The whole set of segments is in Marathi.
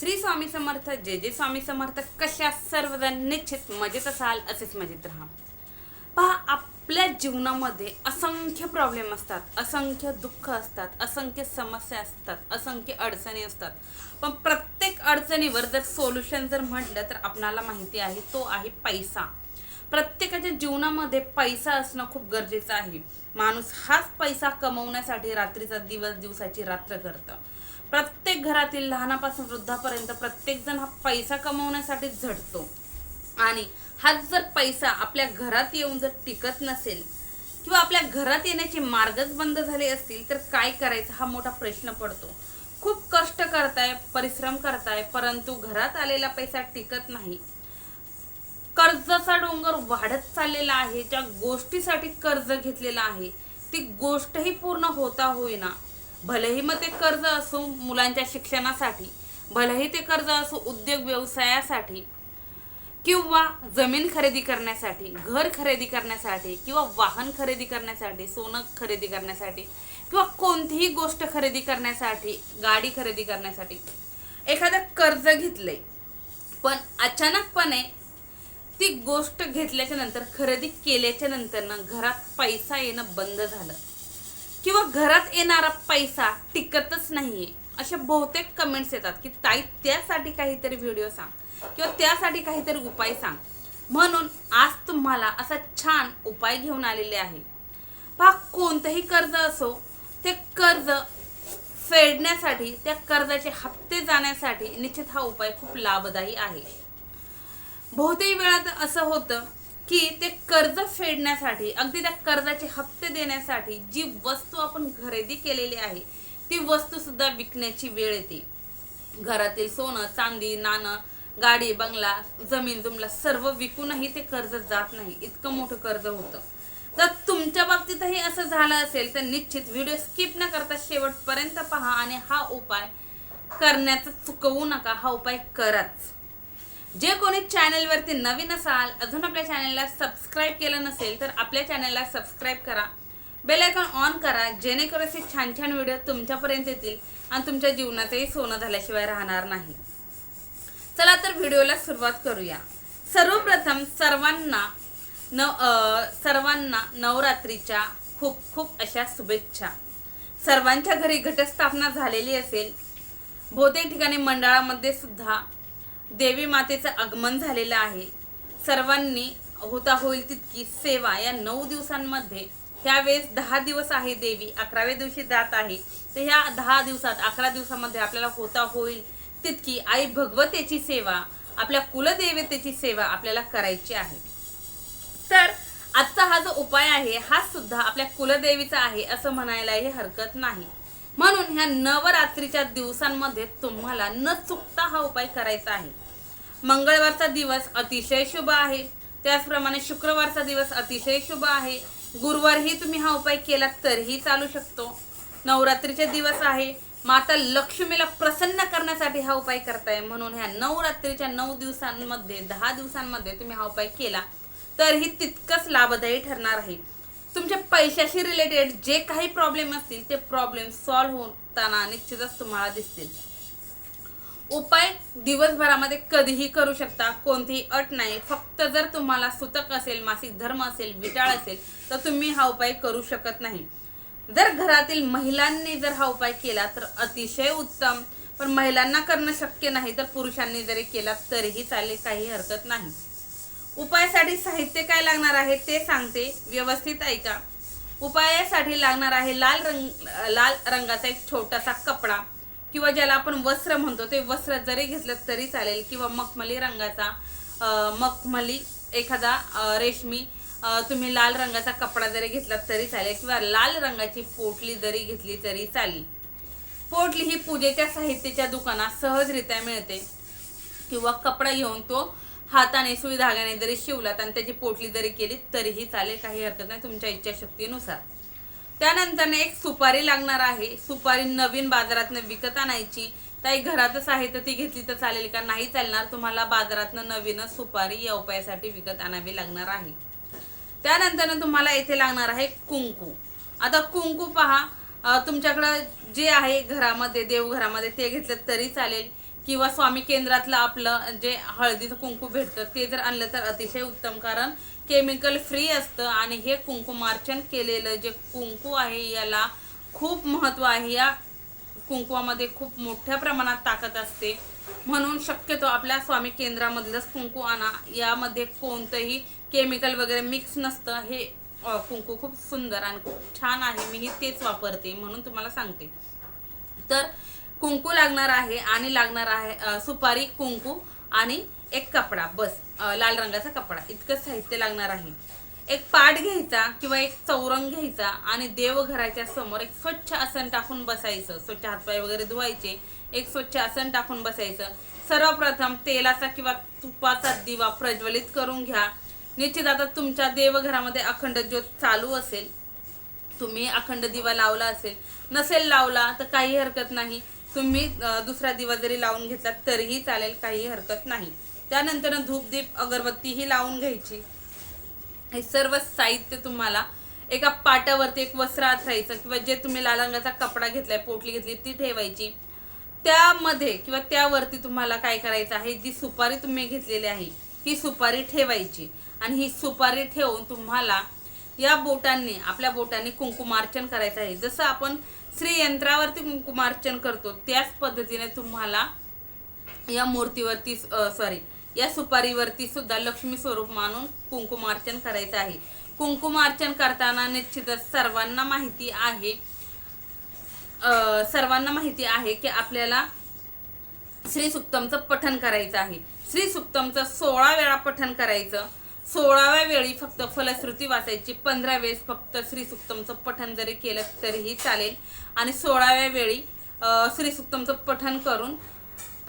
श्री स्वामी समर्थ जे जे स्वामी समर्थ. कशा सर्वजण निश्चित मजेत असाल असेच मजेत राहा. पहा आपल्या जीवनामध्ये असंख्य प्रॉब्लेम असतात असंख्य दुःख असतात असंख्य समस्या असतात असंख्य अडचणी असतात. पण प्रत्येक अडचणीवर जर सोल्युशन जर म्हटलं तर आपणाला माहिती आहे तो आहे पैसा. प्रत्येकाच्या जीवनामध्ये पैसा असणं खूप गरजेचं आहे. माणूस हाच पैसा कमवण्यासाठी रात्रीचा दिवस दिवसाची रात्र करतं. प्रत्येक घरातील लहानापासून वृद्धापर्यंत प्रत्येकजण हा पैसा कमवण्यासाठी झटतो आणि हाच जर पैसा आपल्या घरात येऊन जर टिकत नसेल किंवा आपल्या घरात येण्याचे मार्गच बंद झाले असतील तर काय करायचं हा मोठा प्रश्न पडतो. खूप कष्ट करताय परिश्रम करताय परंतु घरात आलेला पैसा टिकत नाही. कर्जाचा डोंगर वाढत चाललेला आहे ज्या गोष्टीसाठी कर्ज घेतलेलं आहे ती गोष्टही पूर्ण होता होईना. भलेही मग ते कर्ज असो मुलांच्या शिक्षणासाठी भलेही ते कर्ज असो उद्योग व्यवसायासाठी किंवा जमीन खरेदी करण्यासाठी घर खरेदी करण्यासाठी किंवा वाहन खरेदी करण्यासाठी सोनं खरेदी करण्यासाठी किंवा कोणतीही गोष्ट खरेदी करण्यासाठी गाडी खरेदी करण्यासाठी एखादं कर्ज घेतलंय पण अचानकपणे ती गोष्ट घेतल्याच्या नंतर खरेदी केल्याच्यानंतर ना घरात पैसा येणं बंद झालं. किंवा घरात येणारा पैसा टिकतच नाहीये. अशा बहुतेक कमेंट्स येतात की ताई त्यासाठी काहीतरी व्हिडिओ सांग किंवा त्यासाठी काहीतरी उपाय सांग. म्हणून आज तुम्हाला असा छान उपाय घेऊन आलेले आहे. पहा कोणतंही कर्ज असो ते कर्ज फेडण्यासाठी त्या कर्जाचे हप्ते जाण्यासाठी निश्चित हा उपाय खूप लाभदायी आहे. बहुतेक वेळा तर असं होतं की ते कर्ज फेडण्यासाठी अगदी त्या कर्जाचे हप्ते देण्यासाठी जी वस्तू आपण खरेदी केलेली आहे ती वस्तूसुद्धा विकण्याची वेळ येते. घरातील सोनं चांदी नाणं गाडी बंगला जमीन जुमला सर्व विकूनही ते कर्ज जात नाही. इतकं मोठं कर्ज होतं. तर तुमच्या बाबतीतही असं झालं असेल तर निश्चित व्हिडिओ स्किप न करता शेवटपर्यंत पहा आणि हा उपाय करण्याचं चुकवू नका. हा उपाय कराच. जे कोणी चॅनलवरती नवीन असाल अजून आपल्या चॅनलला सबस्क्राईब केलं नसेल तर आपल्या चॅनलला सबस्क्राईब करा. बेल आयकॉन ऑन करा जेणेकरून असे छान छान व्हिडिओ तुमच्यापर्यंत येतील आणि तुमच्या जीवनाचंही सोनं झाल्याशिवाय राहणार नाही. चला तर व्हिडिओला सुरुवात करूया. सर्वप्रथम सर्वांना नव सर्वांना नवरात्रीच्या खूप खूप अशा शुभेच्छा. सर्वांच्या घरी घटस्थापना झालेली असेल. बहुतेक ठिकाणी मंडळामध्ये सुद्धा देवी मातेचं आगमन झालेलं आहे. सर्वांनी होता होईल तितकी सेवा या नऊ दिवसांमध्ये. त्यावेळेस दहा दिवस आहे देवी अकराव्या दिवशी जात आहे. तर ह्या दहा दिवसात अकरा दिवसामध्ये आपल्याला होता होईल तितकी आई भगवतेची सेवा आपल्या कुलदेवतेची सेवा आपल्याला करायची आहे. तर आजचा हा जो उपाय आहे हा सुद्धा आपल्या कुलदेवीचा आहे असं म्हणायलाही हरकत नाही. म्हणून ह्या नवरात्रीच्या दिवसांमध्ये तुम्हाला न चुकता हा उपाय करायचा आहे. मंगळवारचा दिवस अतिशय शुभ आहे. त्याचप्रमाणे शुक्रवारचा दिवस अतिशय शुभ आहे. गुरुवारही तुम्ही हा उपाय केला तरीही चालू शकतो. नवरात्रीचे दिवस आहे. माता लक्ष्मीला प्रसन्न करण्यासाठी हा उपाय करताय. म्हणून ह्या नवरात्रीच्या नऊ दिवसांमध्ये दहा दिवसांमध्ये तुम्ही हा उपाय केला तरही तितकंच लाभदायी ठरणार आहे. तुमच्या पैशाशी रिलेटेड जे काही प्रॉब्लेम असतील ते प्रॉब्लेम सॉल्व्ह होताना निश्चितच तुम्हाला दिसतील. उपाय दिवसभरामध्ये कधीही करू शकता कोणतीही अट नाही. फक्त जर तुम्हाला सुतक असेल मासिक धर्म असेल विटाळ असेल तर तुम्ही हा उपाय करू शकत नाही. जर घरातील महिलांनी जर हा उपाय केला तर अतिशय उत्तम. पण महिलांना करणं शक्य नाही तर पुरुषांनी जरी केला तरीही चालेल काही हरकत नाही. उपायासाठी साहित्य काय लागणार आहे ते सांगते. व्यवस्थित ऐका. उपायासाठी लागणार आहे लाल रंग लाल रंगाचा एक छोटासा कपडा किंवा ज्याला आपण वस्त्र म्हणतो. ते वस्त्र जरी घेतलं तरी चालेल किंवा मखमली रंगाचा मखमली एखादा रेशमी तुम्ही लाल रंगाचा कपडा जरी घेतला तरी चालेल किंवा लाल रंगाची पोटली जरी घेतली तरी चालेल. पोटली ही पूजेच्या साहित्याच्या दुकानात सहजरित्या मिळते. किंवा कपडा घेऊन तो हाताने सुई धाग्याने जरी शिवलात आणि त्याची पोटली जरी केली तरीही चालेल काही हरकत नाही तुमच्या इच्छाशक्तीनुसार त्यानंतर एक सुपारी लागणार आहे. सुपारी नवीन बाजारातनं विकत आणायची. ताई घरातच आहे तर ती घेतली तर चालेल का? नाही चालणार. तुम्हाला बाजारातनं नवीनच सुपारी या उपायासाठी विकत आणावी लागणार आहे. त्यानंतर तुम्हाला येथे लागणार आहे कुंकू. आता कुंकू पहा. तुमच्याकडं जे आहे घरामध्ये देवघरामध्ये ते घेतलं तरी चालेल. किंवा स्वामी केंद्रातलं आपलं जे हळदीचं कुंकू भेटतं ते जर आणलं तर अतिशय उत्तम. कारण केमिकल फ्री असतं आणि हे कुंकुमार्चन केलेलं जे कुंकू आहे याला खूप महत्त्व आहे. या कुंकुवामध्ये खूप मोठ्या प्रमाणात ताकद असते. म्हणून शक्यतो आपल्या स्वामी केंद्रामधलंच कुंकू आणा. यामध्ये कोणतंही केमिकल वगैरे मिक्स नसतं. हे कुंकू खूप सुंदर आणि खूप छान आहे. मीही तेच वापरते म्हणून तुम्हाला सांगते. तर कुंकू लागणार आहे आणि लागणार आहे सुपारी कुंकू आणि एक कपडा बस लाल रंगाचा कपडा. इतकं साहित्य लागणार आहे. एक पाट घ्यायचा किंवा एक चौरंग घ्यायचा आणि देवघराच्या समोर एक स्वच्छ आसन टाकून बसायचं. स्वच्छ हातपाय वगैरे धुवायचे एक स्वच्छ आसन टाकून बसायचं. सर्वप्रथम तेलाचा किंवा तुपाचा दिवा प्रज्वलित करून घ्या. निश्चित आता तुमच्या देवघरामध्ये अखंड ज्योत चालू असेल. तुम्ही अखंड दिवा लावला असेल. नसेल लावला तर काही हरकत नाही. तुम्ही दुसरा दिवा जरी लावून घेतला तरीही चालेल काही हरकत नाही. त्यानंतर धूपदीप अगरबत्ती ही लावून घ्यायची. हे सर्व साहित्य तुम्हाला एका पाटावरती एक वस्त्र आथरायचं किंवा जे तुम्ही लाल रंगाचा कपडा घेतलाय पोटली घेतली ती ठेवायची. त्यामध्ये किंवा त्यावरती तुम्हाला काय करायचं आहे जी सुपारी तुम्ही घेतलेली आहे ही सुपारी ठेवायची. आणि ही सुपारी ठेवून तुम्हाला या बोटांनी आपल्या बोटांनी कुंकुमार्चन करायचं आहे. जसं आपण श्रीयंत्रावरती कुंकुमार्चन करतो त्याच पद्धतीने तुम्हाला या मूर्तीवरती सॉरी या सुपारीवरती सुद्धा लक्ष्मी स्वरूप मानून कुंकुमार्चन करायचं आहे. कुंकुमार्चन करताना निश्चितच सर्वांना माहिती आहे सर्वांना माहिती आहे की आपल्याला श्री सुक्तमचं पठण करायचं आहे. श्री सुक्तमचं सोळा वेळा पठण करायचं. सोळाव्या वेळी फक्त फलश्रुती वाचायची पंधरा वेळेस फक्त श्री सुक्तमचं पठण जरी केलं तरीही चालेल. आणि सोळाव्या वेळी अ, श्री सुक्तमचं पठण करून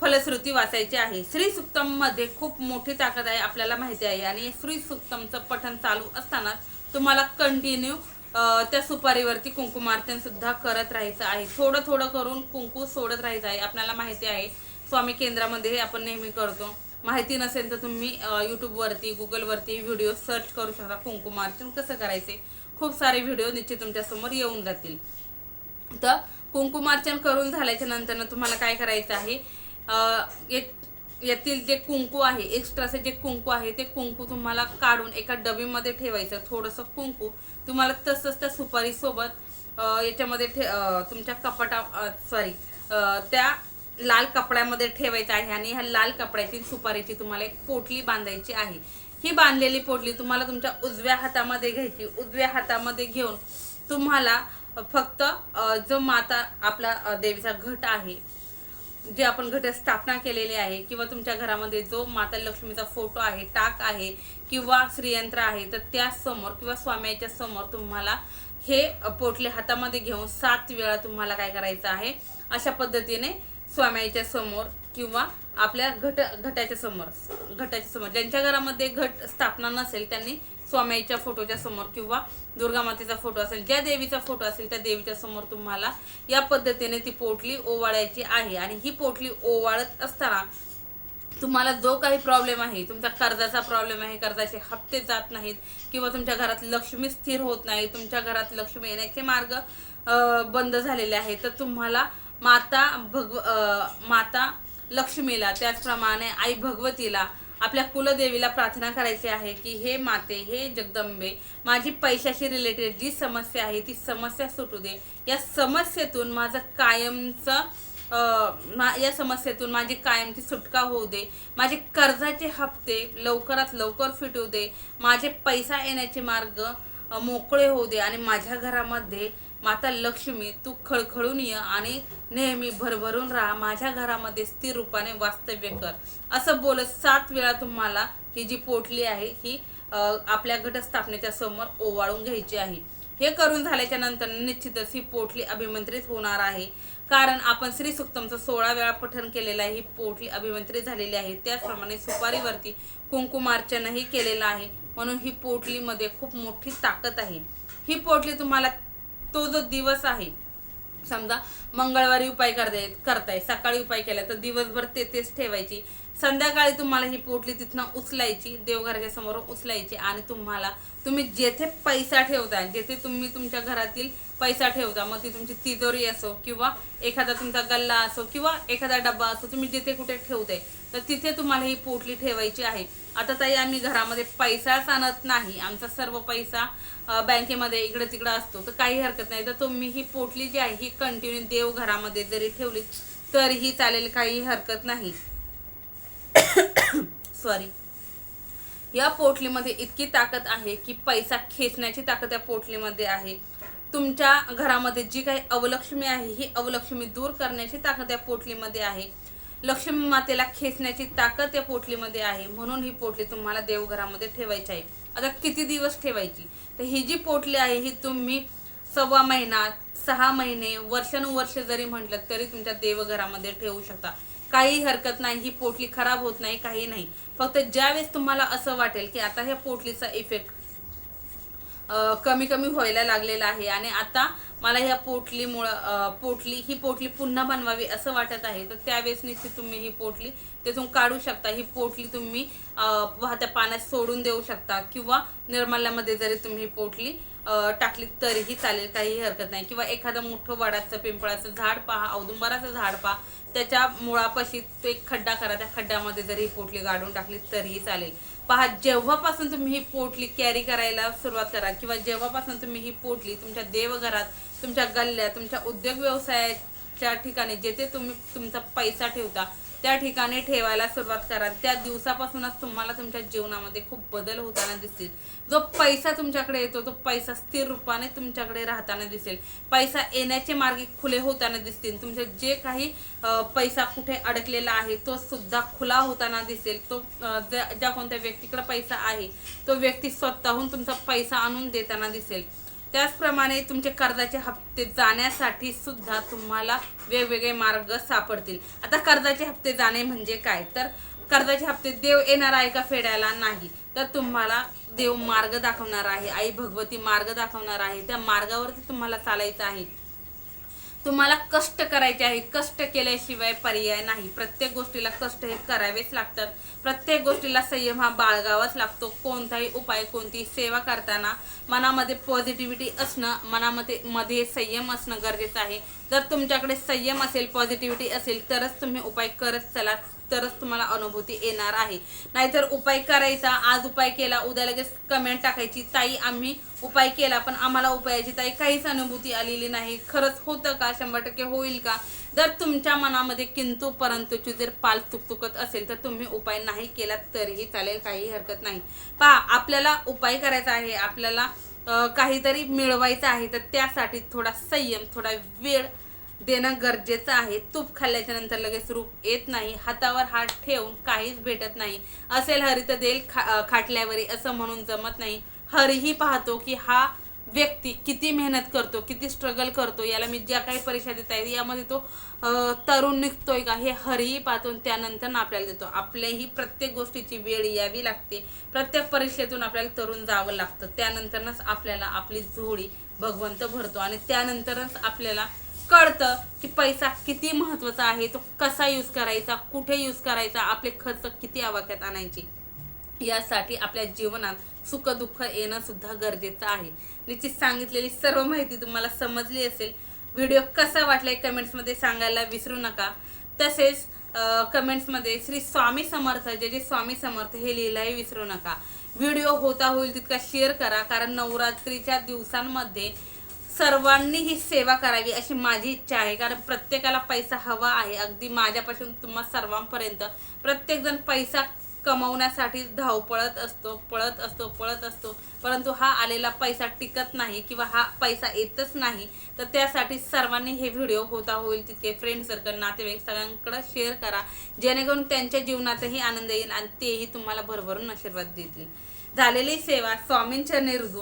फलश्रुती वाचायची आहे. श्री खूप मोठी ताकद आहे आपल्याला माहिती आहे. आणि श्री सुक्तमचं पठण चालू असताना तुम्हाला कंटिन्यू त्या सुपारीवरती कुंकुमार्चन सुद्धा करत राहायचं आहे. थोडं थोडं करून कुंकू सोडत राहायचं आहे आपल्याला माहिती आहे. स्वामी केंद्रामध्ये आपण नेहमी करतो. माहिती नसेल तर तुम्ही यूट्यूबवरती गुगलवरती व्हिडिओ सर्च करू शकता. कुंकुमार्चन कसं करायचे? खूप सारे व्हिडिओ निश्चित तुमच्यासमोर येऊन जातील. तर कुंकुमार्चन करून झाल्याच्यानंतर तुम्हाला काय करायचं आहे? एक- यातील जे कुंकू आहे एक्स्ट्राचे जे कुंकू आहे ते कुंकू तुम्हाला काढून एका डबीमध्ये ठेवायचं. थोडंसं कुंकू तुम्हाला तसंच त्या सुपारीसोबत याच्यामध्ये ठे तुमच्या कपाटा सॉरी त्या लाल कपड्यामध्ये ठेवायचं आहे आणि ह्या लाल कपड्याची सुपारीची तुम्हाला एक पोटली बांधायची आहे. ही बांधलेली पोटली तुम्हाला तुमच्या उजव्या हातामध्ये घ्यायची. उजव्या हातामध्ये घेऊन तुम्हाला फक्त जो माता आपला देवीचा घट आहे जे आपण घट स्थापना केलेली आहे किंवा तुमच्या घरामध्ये जो माता लक्ष्मीचा फोटो आहे टाक आहे किंवा श्रीयंत्र आहे तर त्यासमोर किंवा स्वाम्याच्या समोर तुम्हाला हे पोटले हातामध्ये घेऊन सात वेळा तुम्हाला काय करायचं आहे? अशा पद्धतीने स्वाम्याच्या समोर किंवा आपल्या घट घटाच्या समोर घटाच्या समोर. ज्यांच्या घरामध्ये घट स्थापना नसेल त्यांनी स्वामीच्या फोटोच्या समोर किंवा दुर्गा मातेचा फोटो असेल ज्या देवीचा फोटो असेल त्या देवीच्या समोर तुम्हाला या पद्धतीने ती पोटली ओवाळायची आहे. आणि ही पोटली ओवाळत असताना तुम्हाला जो काही प्रॉब्लेम आहे तुमचा कर्जाचा प्रॉब्लेम आहे कर्जाचे हप्ते जात नाहीत किंवा तुमच्या घरात लक्ष्मी स्थिर होत नाही तुमच्या घरात लक्ष्मी येण्याचे मार्ग बंद झालेले आहेत तर तुम्हाला माता भगव माता लक्ष्मीला त्याचप्रमाणे आई भगवतीला आपल्या कुलदेवीला प्रार्थना करायची आहे की हे माते हे जगदंबे माझी पैशाशी रिलेटेड जी समस्या आहे ती समस्या सुटू दे. या समस्येतून माझं कायमचं मा- या समस्येतून माझी कायमची सुटका होऊ दे. माझे कर्जाचे हप्ते लवकरात लवकर फिटू दे. माझे पैसा येण्याचे मार्ग मोकळे होऊ दे आणि माझ्या घरामध्ये माता लक्ष्मी तू खळखळून ये आणि नेहमी भरभरून राहा. माझ्या घरामध्ये स्थिर रूपाने वास्तव्य कर. असं बोलत सात वेळा तुम्हाला ही जी पोटली आहे ही आपल्या घटस्थापनेच्या समोर ओवाळून घ्यायची आहे. हे करून झाल्याच्यानंतर निश्चितच ही पोटली अभिमंत्रित होणार आहे. कारण आपण श्री सुक्तमचं सोळा वेळा पठण केलेलं आहे ही पोटली अभिमंत्रित झालेली आहे. त्याचप्रमाणे सुपारीवरती कुंकुमार्चनही केलेलं आहे. म्हणून ही पोटलीमध्ये खूप मोठी ताकद आहे. ही पोटली तुम्हाला तो जो दिवस आहे समजा मंगळवारी उपाय करता करताय सकाळी उपाय केला तर दिवसभर ते तेच ठेवायची. संध्याकाळी तुम्हाला ही पोटली तिथनं उचलायची देवघराच्या समोर उचलायची आणि तुम्हाला तुम्ही जेथे पैसा ठेवताय जेथे तुम्ही तुमच्या घरातील पैसा ठेवता मग ती तुमची तिजोरी असो किंवा एखादा तुमचा गल्ला असो किंवा एखादा डब्बा असो तुम्ही जिथे कुठे ठेवताय तर तिथे तुम्हाला ही पोटली ठेवायची आहे. आता ताई आम्ही घरामध्ये पैसाच आणत नाही. आमचा सर्व पैसा बँकेमध्ये इकडं तिकडं असतो तर काही हरकत नाही. तर तुम्ही ही पोटली जी आहे ही कंटिन्यू देव घरामध्ये जरी ठेवली तरीही चालेल काही हरकत नाही. सॉरी या पोटलीमध्ये इतकी ताकद आहे की पैसा खेचण्याची ताकद या पोटलीमध्ये आहे. तुमच्या घरामध्ये जी काही अवलक्ष्मी आहे ही अवलक्ष्मी दूर करण्याची ताकद या पोटलीमध्ये आहे. लक्ष्मी मातेला खेचण्याची ताकद या पोटलीमध्ये आहे. म्हणून ही पोटली तुम्हाला देवघरामध्ये ठेवायची आहे. आता किती दिवस ठेवायची? तर ही जी पोटली आहे ही तुम्ही सव्वा महिना सहा महिने वर्षानुवर्ष जरी म्हटलं तरी तुमच्या देवघरामध्ये ठेवू शकता. काही हरकत नाही ही पोटली खराब होत नाही काही नाही. फक्त ज्यावेळेस तुम्हाला असं वाटेल की आता ह्या पोटलीचा इफेक्ट कमी कमी व्हायला लागलेला आहे आणि आता मला ह्या पोटलीमुळं पोटली ही पोटली पुन्हा बनवावी असं वाटत आहे. तर त्यावेळेस निश्चित तुम्ही ही पोटली तिथून काढू शकता. ही पोटली तुम्ही वाहत्या पाण्यात सोडून देऊ शकता किंवा निर्मल्यामध्ये जरी तुम्ही ही पोटली टाकली तरीही चालेल काही हरकत नाही. किंवा एखादं मोठं वडाचं पिंपळाचं झाड पहा औदुंबराचं झाड पहा. त्याच्या मुळापाशी तो एक खड्डा करा. त्या खड्ड्यामध्ये जरी ही पोटली गाडून टाकली तरीही चालेल. पहा जेव्हापासून तुम्ही ही पोटली कॅरी करायला सुरुवात करा किंवा जेव्हापासून तुम्ही ही पोटली तुमच्या देवघरात तुमच्या गल्ल्या तुमच्या उद्योग व्यवसायाच्या ठिकाणी जेथे तुम्ही तुमचा पैसा ठेवता त्या ठिकाणी ठेवायला सुरुवात करा. त्या दिवसापासूनच तुम्हाला तुमच्या जीवनामध्ये खूप बदल होताना दिसतील. जो पैसा तुमच्याकडे येतो तो पैसा स्थिर रूपाने तुमच्याकडे राहताना दिसेल. पैसा येण्याचे मार्गे खुले होताना दिसतील. तुमचे जे काही पैसा कुठे अडकलेला आहे तो सुद्धा खुला होताना दिसेल. तो ज्या ज्या कोणत्या व्यक्तीकडे पैसा आहे तो व्यक्ती स्वतःहून तुमचा पैसा आणून देताना दिसेल. त्याचप्रमाणे तुमचे कर्जाचे हप्ते जाण्यासाठी सुद्धा तुम्हाला वेगवेगळे मार्ग सापडतील. आता कर्जाचे हप्ते जाणे म्हणजे काय? तर कर्जाचे हप्ते देव येणार आहे का फेडायला? नाही. तर तुम्हाला देव मार्ग दाखवणार आहे. आई भगवती मार्ग दाखवणार आहे. त्या मार्गावरती तुम्हाला चालायचं आहे. तुम्हाला कष्ट करायचे आहे कष्ट केल्याशिवाय पर्याय नाही. प्रत्येक गोष्टीला कष्ट हे करावेच लागतात. प्रत्येक गोष्टीला संयम हा बाळगावाच लागतो. कोणताही उपाय कोणतीही सेवा करताना मनामध्ये पॉझिटिव्हिटी असणं मनामध्ये मध्ये संयम असणं गरजेचं आहे. जर तुमच्याकडे संयम असेल पॉझिटिव्हिटी असेल तरच तुम्ही उपाय करत चला. तरच तुम्हाला अनुभूती येणार आहे. नाहीतर उपाय करायचा आज उपाय केला उद्या लगेच कमेंट टाकायची ताई आम्ही उपाय केला पण आम्हाला उपायाची ताई काहीच अनुभूती आलेली नाही. खरंच होतं का? शंभर टक्के होईल का? जर तुमच्या मनामध्ये किंतु परंतुची जर पाल तुकतुकत असेल तर तुम्ही उपाय नाही केला तरीही चालेल काही हरकत नाही. पहा आपल्याला उपाय करायचा आहे आपल्याला काहीतरी मिळवायचं आहे तर त्यासाठी थोडा संयम थोडा वेळ देणं गरजेचं आहे. तूप खाल्ल्याच्या नंतर लगेच रूप येत नाही. हातावर हात ठेवून काहीच भेटत नाही. असेल हरी तर देईल खा खाटल्यावरी असं म्हणून जमत नाही. हरीही पाहतो की हा व्यक्ती किती मेहनत करतो किती स्ट्रगल करतो याला मी ज्या काही परीक्षा देत आहे यामध्ये तो तरुण निघतोय का हे हरीही पाहतो त्यानंतर आपल्याला देतो. आपल्याही प्रत्येक गोष्टीची वेळ यावी लागते. प्रत्येक परीक्षेतून आपल्याला तरुण जावं लागतं. त्यानंतरच आपल्याला आपली जोडी भगवंत भरतो आणि त्यानंतरच आपल्याला कळतं की पैसा किती महत्त्वाचा आहे तो कसा यूज करायचा कुठे यूज करायचा आपले खर्च किती आवाक्यात आणायचे. यासाठी आपल्या जीवनात सुखदुःख येणं सुद्धा गरजेचं आहे. निश्चित सांगितलेली सर्व माहिती तुम्हाला समजली असेल. व्हिडिओ कसा वाटलाय कमेंट्समध्ये सांगायला विसरू नका. तसेच कमेंट्समध्ये श्री स्वामी समर्थ जे जे स्वामी समर्थ हे लिहिलाही विसरू नका. व्हिडिओ होता होईल तितका शेअर करा कारण नवरात्रीच्या दिवसांमध्ये सर्वांनी ही सेवा करावी अशी माझी इच्छा आहे. कारण प्रत्येकाला पैसा हवा आहे. अगदी माझ्यापासून तुम्हा सर्वांपर्यंत प्रत्येकजण पैसा कमवण्यासाठी धावपळत असतो पळत असतो पळत असतो. परंतु हा आलेला पैसा टिकत नाही किंवा हा पैसा येतच नाही तर त्यासाठी सर्वांनी हे व्हिडिओ होता होईल तितके फ्रेंड सर्कल नातेवाईक सगळ्यांकडे शेअर करा. जेणेकरून त्यांच्या जीवनातही आनंद येईल आणि तेही तुम्हाला भरभरून आशीर्वाद देतील. झालेली सेवा स्वामींच्या निर्जू